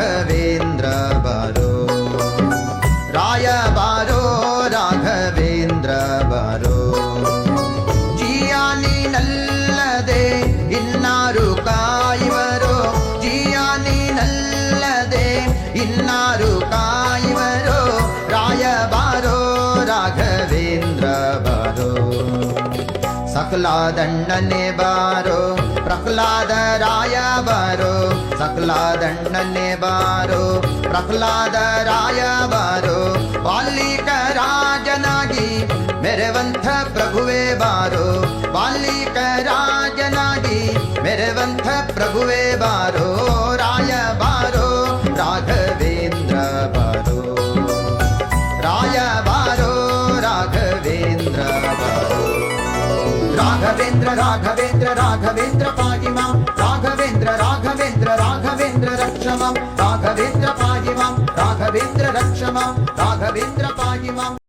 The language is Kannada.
ರಾಘವೇಂದ್ರ ಬಾರೋ. ರಾಯ ಬಾರೋ, ರಾಘವೇಂದ್ರ ಬಾರೋ. ಜಿಯಾನಿನಲ್ಲದೆ ಇನ್ನಾರು ಕಾಯುವರೋ ಜಿಯಾನಿನಲ್ಲದೆ ಇನ್ನಾರು ಕಾಯುವರೋ ರಾಯ ಬಾರೋ, ರಾಘವೇಂದ್ರ ಬಾರೋ. ಸಕಲಾದಣ್ಣನೆ ಬಾರೋ, ಪ್ರಹ್ಲಾದ ರಾಯ ಬಾರೋ. ಸಕಲಾದಣ್ಣನೆ ಬಾರೋ ಪ್ರಹ್ಲಾದ ರಾಯ ಬಾರೋ, ವಾಲ್ಮೀಕ ರಾಜನಾಗಿ ಮೆರವಂಥ ಪ್ರಭುವೇ ಬಾರೋ, ವಾಲ್ಮೀಕ ರಾಜನಾಗಿ ಮೆರವಂಥ ಪ್ರಭುವೇ ಬಾರೋ, ರಾಯ ಬಾರೋ, ರಾಘವೇಂದ್ರ ಬಾರೋ. ರಾಯ ಬಾರೋ, ರಾಘವೇಂದ್ರ ಬಾರೋ. ರಾಘವೇಂದ್ರ ರಾಘವೇಂದ್ರ ರಾಘವೇಂದ್ರ ಪಾಗಿ ಮಾಂ ರಾಘವೇಂದ್ರ ರಕ್ಷ ಮಾಂ ರಾಘವೇಂದ್ರ ಪಾಗಿ ಮಾಂ ರಾಘವೇಂದ್ರ ರಕ್ಷ